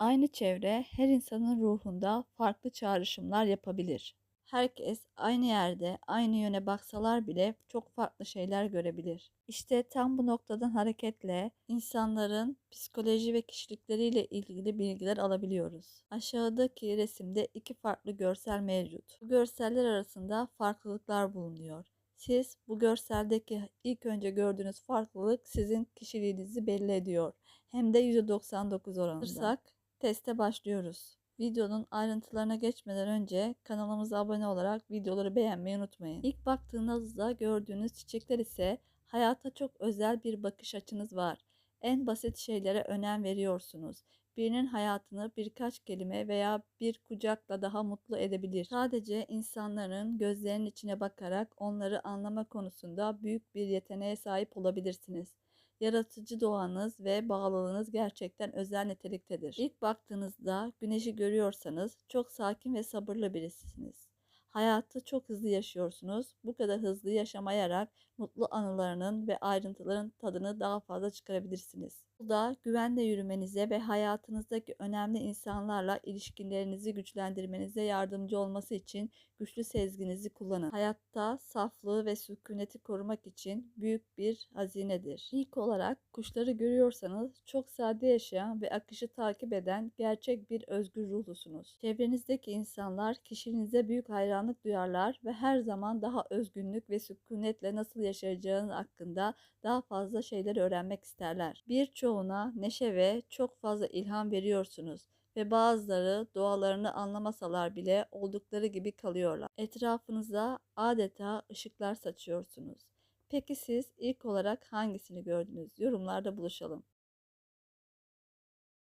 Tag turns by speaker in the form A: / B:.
A: Aynı çevre her insanın ruhunda farklı çağrışımlar yapabilir. Herkes aynı yerde, aynı yöne baksalar bile çok farklı şeyler görebilir. İşte tam bu noktadan hareketle insanların psikoloji ve kişilikleriyle ilgili bilgiler alabiliyoruz. Aşağıdaki resimde iki farklı görsel mevcut. Bu görseller arasında farklılıklar bulunuyor. Siz bu görseldeki ilk önce gördüğünüz farklılık sizin kişiliğinizi belli ediyor. Hem de %99 oranında. Teste başlıyoruz. Videonun ayrıntılarına geçmeden önce kanalımıza abone olarak videoları beğenmeyi unutmayın. İlk baktığınızda gördüğünüz çiçekler ise hayata çok özel bir bakış açınız var. En basit şeylere önem veriyorsunuz. Birinin hayatını birkaç kelime veya bir kucakla daha mutlu edebilir. Sadece insanların gözlerinin içine bakarak onları anlama konusunda büyük bir yeteneğe sahip olabilirsiniz. Yaratıcı doğanız ve bağlılığınız gerçekten özel niteliktedir. İlk baktığınızda güneşi görüyorsanız çok sakin ve sabırlı birisisiniz. Hayatı çok hızlı yaşıyorsunuz. Bu kadar hızlı yaşamayarak mutlu anılarının ve ayrıntıların tadını daha fazla çıkarabilirsiniz. Bu da güvenle yürümenize ve hayatınızdaki önemli insanlarla ilişkilerinizi güçlendirmenize yardımcı olması için güçlü sezginizi kullanın. Hayatta saflığı ve sükuneti korumak için büyük bir hazinedir. İlk olarak kuşları görüyorsanız çok sade yaşayan ve akışı takip eden gerçek bir özgür ruhlusunuz. Çevrenizdeki insanlar kişiliğinize büyük hayranlık duyarlar ve her zaman daha özgünlük ve sükunetle nasıl yaşayacağınız hakkında daha fazla şeyler öğrenmek isterler. Birçoğuna neşe ve çok fazla ilham veriyorsunuz ve bazıları dualarını anlamasalar bile oldukları gibi kalıyorlar. Etrafınıza adeta ışıklar saçıyorsunuz. Peki siz ilk olarak hangisini gördünüz? Yorumlarda buluşalım.